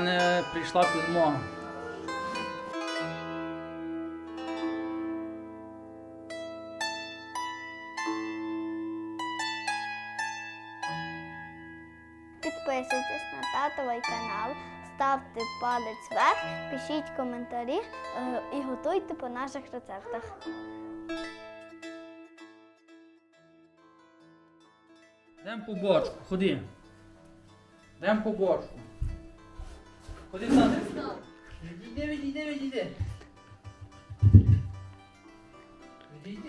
мене прийшла підмога. Підписуйтесь на татовий канал, ставте палець вверх, пишіть коментарі е, і готуйте по наших рецептах. Йдемо по бочку, ходи. Йдемо по бочку. Ходи Сандр. Відійди, відійди, відійди. Відійди.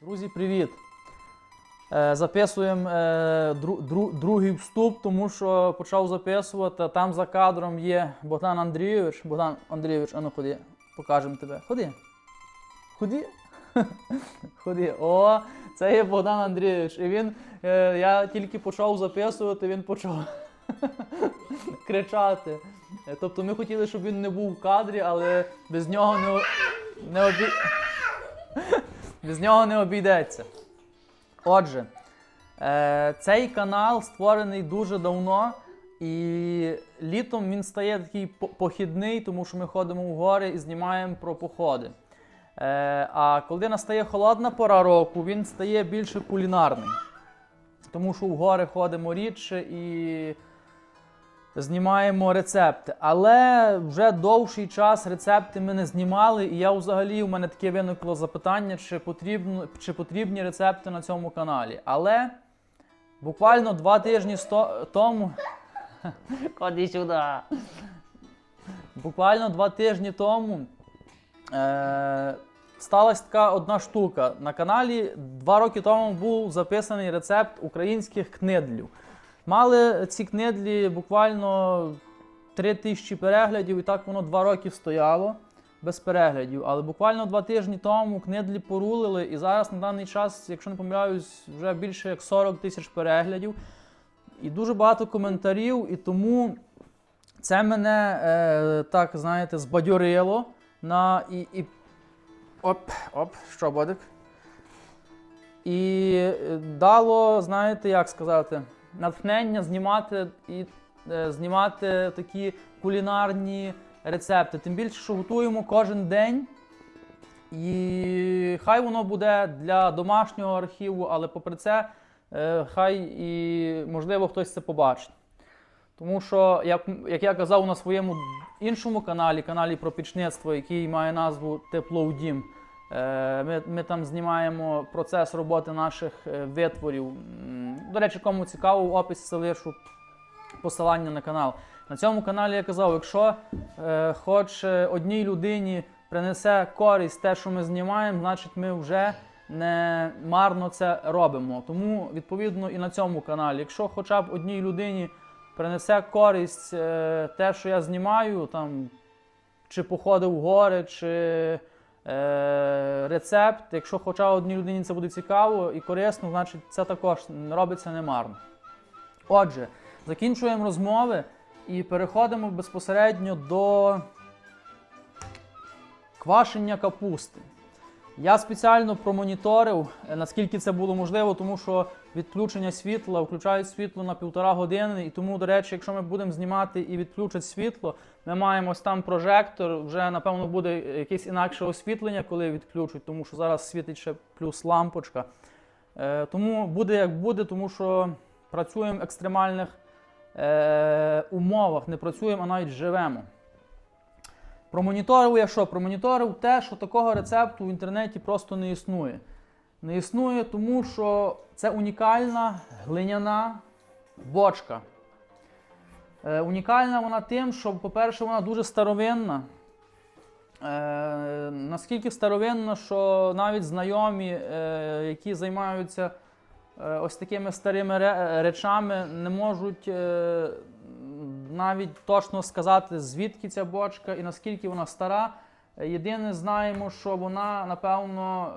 Друзі, привіт! Е, Записуємо е, дру, дру, другий вступ, тому що почав записувати. Там за кадром є Богдан Андрійович. Богдан Андрійович, ану ходи, покажемо тебе. Ходи. Ходи. Ходи. О, це є Богдан Андрійович. І він, е, я тільки почав записувати, він почав кричати. Тобто ми хотіли, щоб він не був в кадрі, але без нього не, не обі... без нього не обійдеться. Отже, е, цей канал створений дуже давно, і літом він стає такий похідний, тому що ми ходимо в гори і знімаємо про походи. Е, а коли настає холодна пора року, він стає більше кулінарним. Тому що в гори ходимо рідше і знімаємо рецепти. Але вже довший час рецепти ми не знімали, і я взагалі у мене таке виникло запитання, чи, потрібно, чи потрібні рецепти на цьому каналі. Але буквально два тижні сто, тому. Ходи сюди. Буквально два тижні тому е, сталася така одна штука. На каналі два роки тому був записаний рецепт українських книдлів. Мали ці книдлі буквально 3 тисячі переглядів, і так воно два роки стояло без переглядів. Але буквально два тижні тому книдлі порулили, і зараз на даний час, якщо не помиляюсь, вже більше як 40 тисяч переглядів. І дуже багато коментарів, і тому це мене е, так, знаєте, збадьорило на і, і оп, оп, що бодик. І дало, знаєте, як сказати, натхнення знімати і е, знімати такі кулінарні рецепти. Тим більше, що готуємо кожен день. І хай воно буде для домашнього архіву, але попри це, е, хай і можливо хтось це побачить. Тому що, як, як я казав на своєму іншому каналі, каналі про пічництво, який має назву Тепло в дім, е, ми, ми там знімаємо процес роботи наших е, витворів. До речі, кому цікаво, в описі залишу посилання на канал. На цьому каналі я казав, якщо е, хоч одній людині принесе користь те, що ми знімаємо, значить ми вже не марно це робимо. Тому, відповідно, і на цьому каналі, якщо хоча б одній людині принесе користь е, те, що я знімаю, там, чи походи в гори, чи е, рецепт, якщо хоча одній людині це буде цікаво і корисно, значить це також робиться немарно. Отже, закінчуємо розмови і переходимо безпосередньо до квашення капусти. Я спеціально промоніторив, е, наскільки це було можливо, тому що відключення світла включають світло на півтора години. І тому, до речі, якщо ми будемо знімати і відключать світло, ми маємо ось там прожектор. Вже напевно буде якесь інакше освітлення, коли відключать, тому що зараз світить ще плюс лампочка. Е, тому буде як буде, тому що працюємо в екстремальних е, умовах, не працюємо, а навіть живемо. Промоніторив я що? Промоніторив те, що такого рецепту в інтернеті просто не існує. Не існує, тому що це унікальна глиняна бочка. Е, унікальна вона тим, що, по-перше, вона дуже старовинна. Е, наскільки старовинна, що навіть знайомі, е, які займаються е, ось такими старими речами, не можуть е, навіть точно сказати, звідки ця бочка і наскільки вона стара. Єдине, знаємо, що вона, напевно,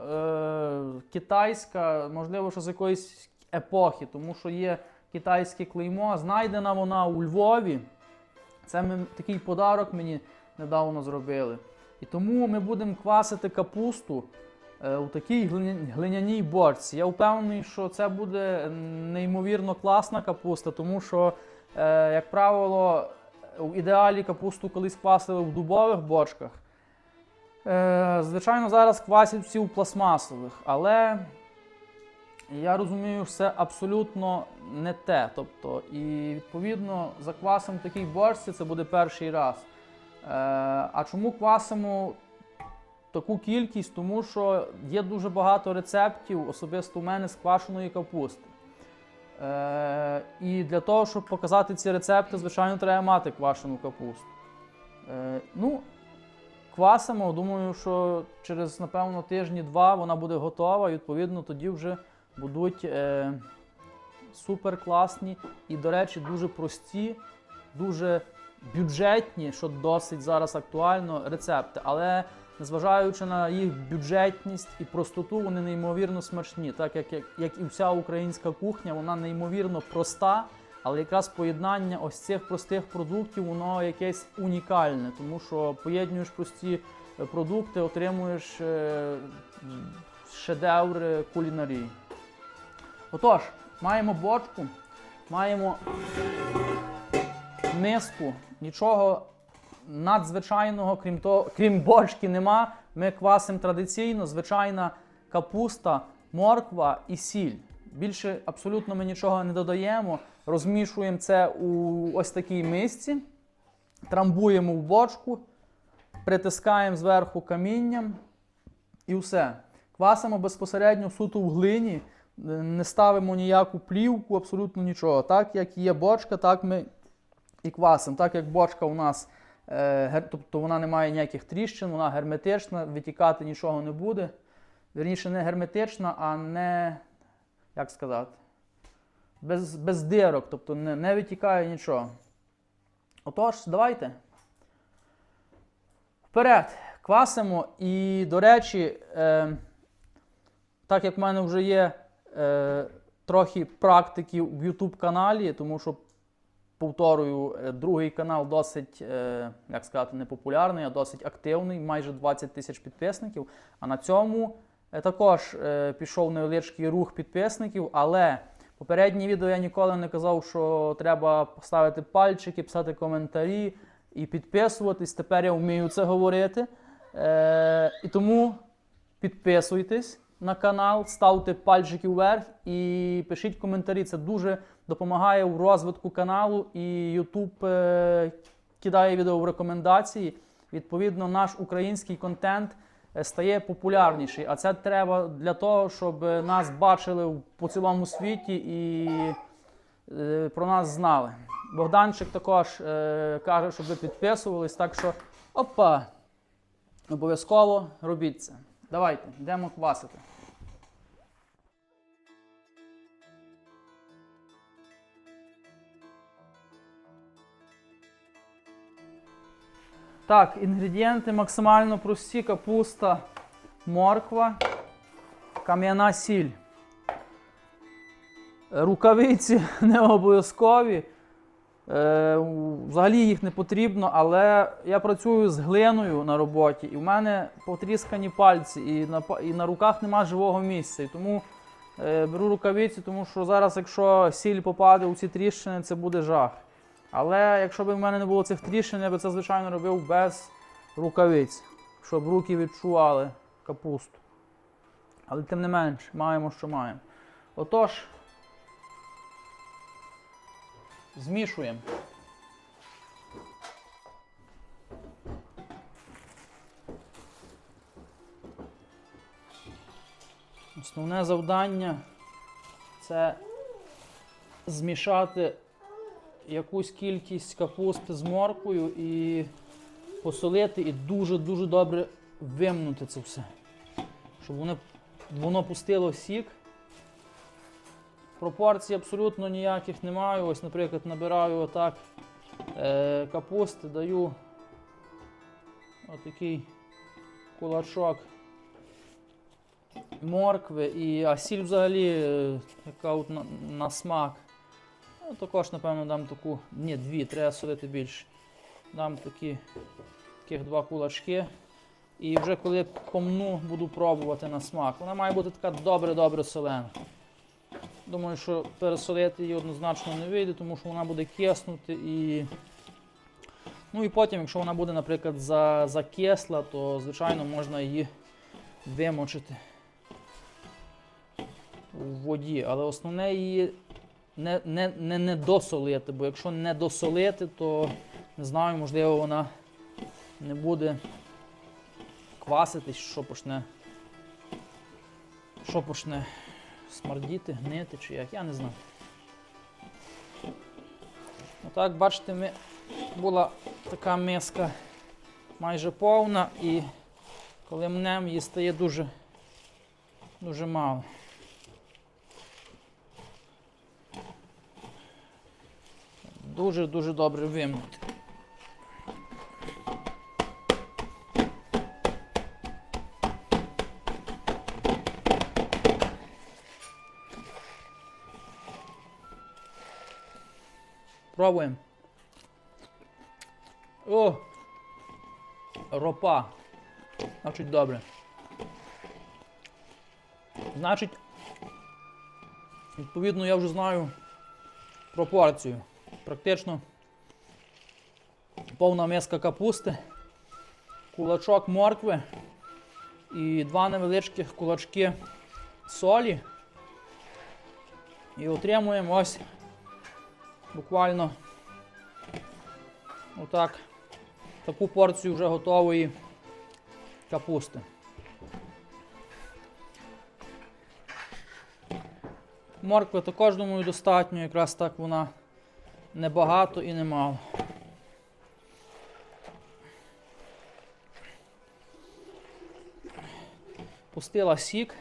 е, китайська, можливо, що з якоїсь епохи, тому що є китайське клеймо. Знайдена вона у Львові. Це ми, такий подарок мені недавно зробили. І тому ми будемо квасити капусту е, у такій глиняній борці. Я впевнений, що це буде неймовірно класна капуста, тому що, як правило, в ідеалі капусту колись квасили в дубових бочках. Е, Звичайно, зараз квасять всі у пластмасових, але я розумію, що це абсолютно не те. Тобто, і відповідно за квасом в такій борщці це буде перший раз. Е, а чому квасимо таку кількість? Тому що є дуже багато рецептів, особисто у мене з квашеної капусти. Е, і для того, щоб показати ці рецепти, звичайно, треба мати квашену капусту. Е, ну, квасимо, думаю, що через, напевно, тижні-два вона буде готова, і відповідно тоді вже будуть е, супер класні і, до речі, дуже прості, дуже бюджетні, що досить зараз актуально, рецепти. Але незважаючи на їх бюджетність і простоту, вони неймовірно смачні. Так як, як, як і вся українська кухня, вона неймовірно проста. Але якраз поєднання ось цих простих продуктів, воно якесь унікальне, тому що поєднуєш прості е, продукти, отримуєш е, шедеври кулінарії. Отож, маємо бочку, маємо миску, нічого надзвичайного, крім, того, крім бочки, нема. Ми квасимо традиційно, звичайна капуста, морква і сіль. Більше абсолютно ми нічого не додаємо. Розмішуємо це у ось такій мисці, трамбуємо в бочку, притискаємо зверху камінням і все. Квасимо безпосередньо суто в глині, не ставимо ніяку плівку, абсолютно нічого. Так як є бочка, так ми і квасимо. Так як бочка у нас, тобто вона не має ніяких тріщин, вона герметична, витікати нічого не буде. Вірніше, не герметична, а не, як сказати, без, без дирок, тобто не, не витікає нічого. Отож, давайте. Вперед, квасимо. І, до речі, е, так як в мене вже є е, трохи практики в YouTube каналі, тому що, повторюю, е, другий канал досить, е, як сказати, не популярний, а досить активний, майже 20 тисяч підписників. А на цьому е, також пішов невеличкий рух підписників, але попереднє відео я ніколи не казав, що треба поставити пальчики, писати коментарі і підписуватись. Тепер я вмію це говорити. І тому підписуйтесь на канал, ставте пальчики вверх і пишіть коментарі. Це дуже допомагає в розвитку каналу, і YouTube е, кидає відео в рекомендації. Відповідно, наш український контент е, стає популярніший. А це треба для того, щоб е, нас бачили по цілому світі і про нас знали. Богданчик також каже, щоб ви підписувались, так що опа! Обов'язково робіть це. Давайте, йдемо квасити. Так, інгредієнти максимально прості: капуста, морква, кам'яна сіль. Рукавиці не обов'язкові. Е, взагалі їх не потрібно, але я працюю з глиною на роботі, і в мене потріскані пальці, і на, і на руках нема живого місця. І тому е, беру рукавиці, тому що зараз, якщо сіль попаде у ці тріщини, це буде жах. Але якщо б в мене не було цих тріщин, я би це, звичайно, робив без рукавиць, щоб руки відчували капусту. Але тим не менш, маємо, що маємо. Отож, змішуємо. Основне завдання це змішати якусь кількість капусти з морквою і посолити і дуже-дуже добре вимнути це все. Щоб воно, воно пустило сік. Пропорцій абсолютно ніяких немає. Ось, наприклад, набираю отак е, капусти, даю отакий кулачок моркви і а сіль взагалі, е, яка от на, на смак. Ну, також, напевно, дам таку. Ні, дві, треба солити більше. Дам такі, таких два кулачки. І вже коли помну, буду пробувати на смак. Вона має бути така добре-добре солена. Думаю, що пересолити її однозначно не вийде, тому що вона буде киснути і. Ну і потім, якщо вона буде, наприклад, за, закисла, то звичайно можна її вимочити у воді. Але основне її не, не, не, не досолити, бо якщо не досолити, то не знаю, можливо, вона не буде кваситись, що почне. Що почне смердіти, гнити чи як, я не знаю. Отак, бачите, ми, була така миска майже повна і коли мнем її стає дуже, дуже мало. Дуже-дуже добре вимнути. Пробуємо. О! Ропа. Значить добре. Значить, відповідно, я вже знаю пропорцію. Практично повна миска капусти, кулачок моркви і два невеличких кулачки солі. І отримуємо ось буквально отак таку порцію вже готової капусти. Моркви також, думаю, достатньо, якраз так вона небагато і немало. Пустила сік.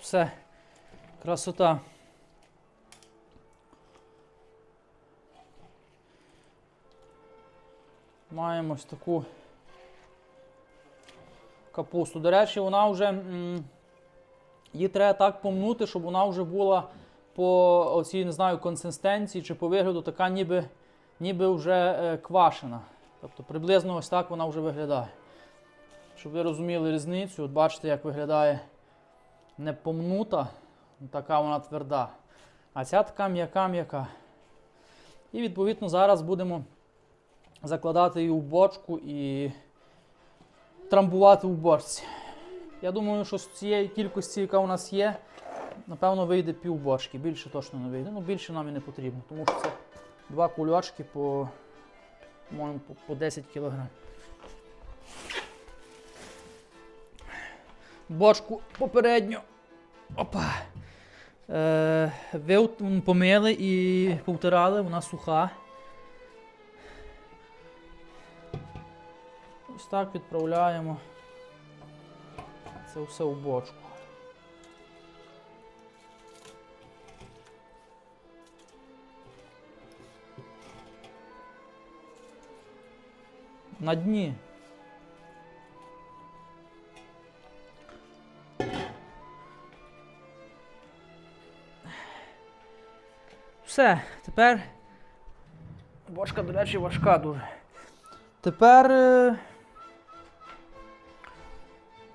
Все, красота. Маємо ось таку капусту. До речі, вона вже її треба так помнути, щоб вона вже була по оцій, не знаю, консистенції чи по вигляду така ніби, ніби вже е, квашена. Тобто приблизно ось так вона вже виглядає. Щоб ви розуміли різницю, от бачите, як виглядає не помнута, така вона тверда. А ця така м'яка-м'яка. І відповідно зараз будемо закладати її в бочку і трамбувати в бочці. Я думаю, що з цієї кількості, яка у нас є, напевно, вийде пів бочки. Більше точно не вийде. Ну, більше нам і не потрібно, тому що це два кульочки по, по, по 10 кг. Бочку попередньо. Опа. Е, ви помили і повтирали, вона суха. Ось так відправляємо це все в бочку. На дні. Все, тепер. Бочка, до речі, важка дуже. Тепер е,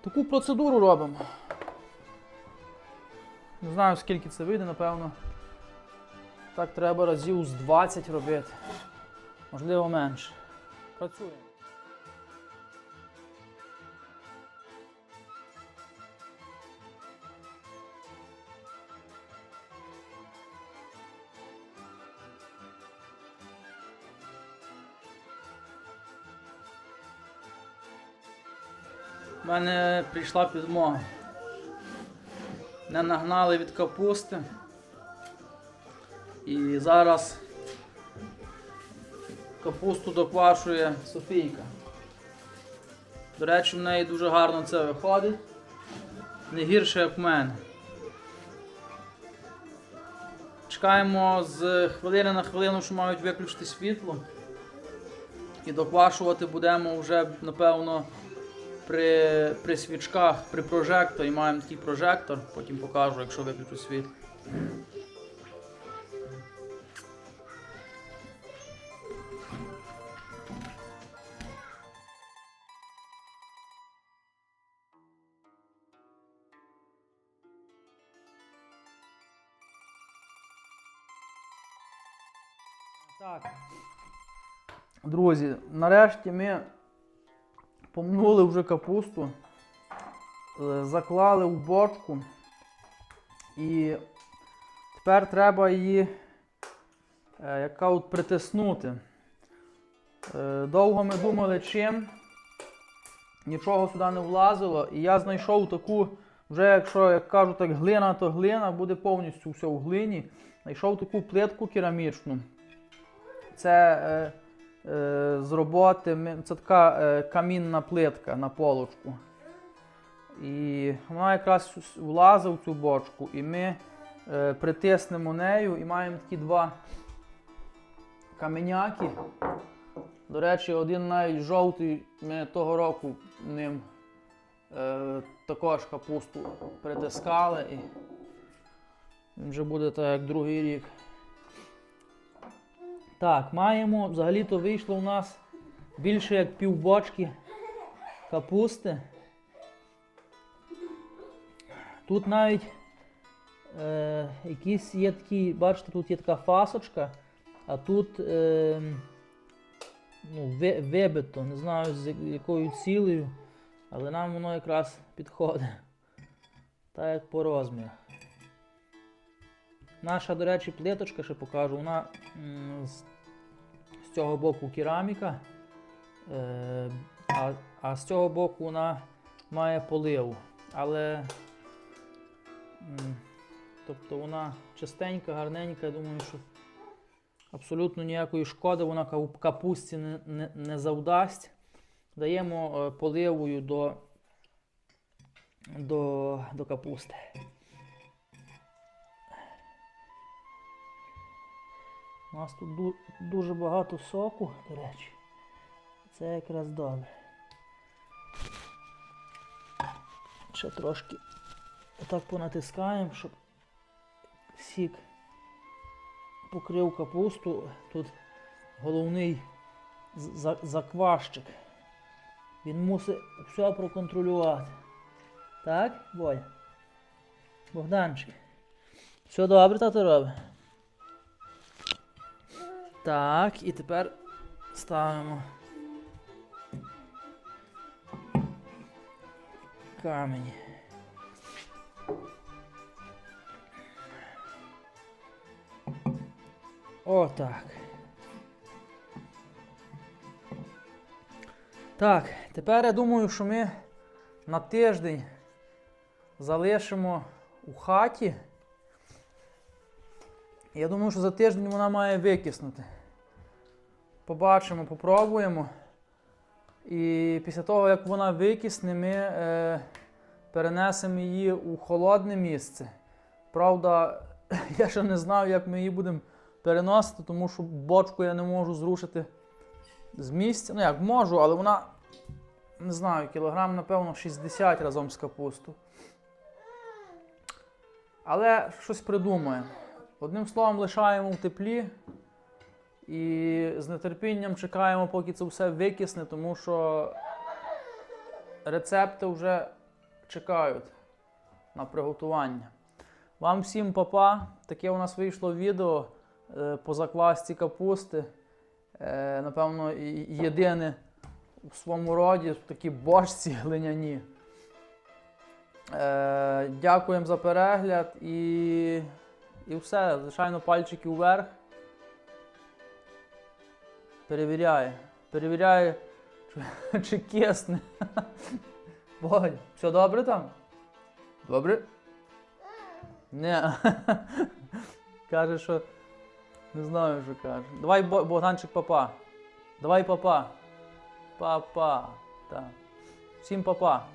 таку процедуру робимо. Не знаю, скільки це вийде, напевно. Так треба разів з 20 робити. Можливо, менше. Працюємо. У мене прийшла підмога. Не нагнали від капусти. І зараз капусту доквашує Софійка. До речі, в неї дуже гарно це виходить. Не гірше, як в мене. Чекаємо з хвилини на хвилину, що мають виключити світло. І доквашувати будемо вже, напевно, при при свічках, при прожекторі маємо такий прожектор, потім покажу, якщо виключу світ. Друзі, нарешті ми помнули вже капусту, е, заклали в бочку. І тепер треба її е, яка от притиснути. Е, Довго ми думали чим. Нічого сюди не влазило. І я знайшов таку, вже якщо, як кажуть, так глина, то глина буде повністю все в глині. Знайшов таку плитку керамічну. Це з роботи, це така е, камінна плитка на полочку. І вона якраз влазить в цю бочку, і ми е, притиснемо нею і маємо такі два каменяки. До речі, один навіть жовтий, ми того року ним е, також капусту притискали і він вже буде так як другий рік. Так, маємо, взагалі-то вийшло у нас більше як півбочки капусти. Тут навіть е, якісь є такі, бачите, тут є така фасочка, а тут е, ну, ви- вибито, не знаю з якою цілею, але нам воно якраз підходить. Так як по розміру. Наша, до речі, плиточка, ще покажу, вона з, з цього боку кераміка, е, а, а з цього боку вона має поливу. Але тобто вона чистенька, гарненька, я думаю, що абсолютно ніякої шкоди вона капусті не, не, не завдасть. Даємо е, поливою до, до, до капусти. У нас тут ду- дуже багато соку, до речі. Це якраз добре. Ще трошки отак понатискаємо, щоб сік покрив капусту. Тут головний закващик. Він мусить все проконтролювати. Так, Боля? Богданчик. Все добре, тато робить? Так, і тепер ставимо камінь. Отак. Так, тепер я думаю, що ми на тиждень залишимо у хаті. Я думаю, що за тиждень вона має викиснути. Побачимо, попробуємо. І після того, як вона викисне, ми е, перенесемо її у холодне місце. Правда, я ще не знаю, як ми її будемо переносити, тому що бочку я не можу зрушити з місця. Ну як можу, але вона, не знаю, кілограм, напевно, 60 разом з капусту. Але щось придумаємо. Одним словом, лишаємо в теплі і з нетерпінням чекаємо, поки це все викисне, тому що рецепти вже чекають на приготування. Вам всім папа. Таке у нас вийшло відео е, по заквасці капусти. Е, напевно, єдине в своєму роді в такій бочці глиняні. Е, дякуємо за перегляд і, і все. Звичайно, пальчики вверх. Перевіряє. Перевіряє, чи, чи кисне. Бодь, все добре там? Добре? Не. Каже, що. Не знаю, що каже. Давай, Бо- Богданчик, папа. Давай, папа. Папа. Так. Всім папа.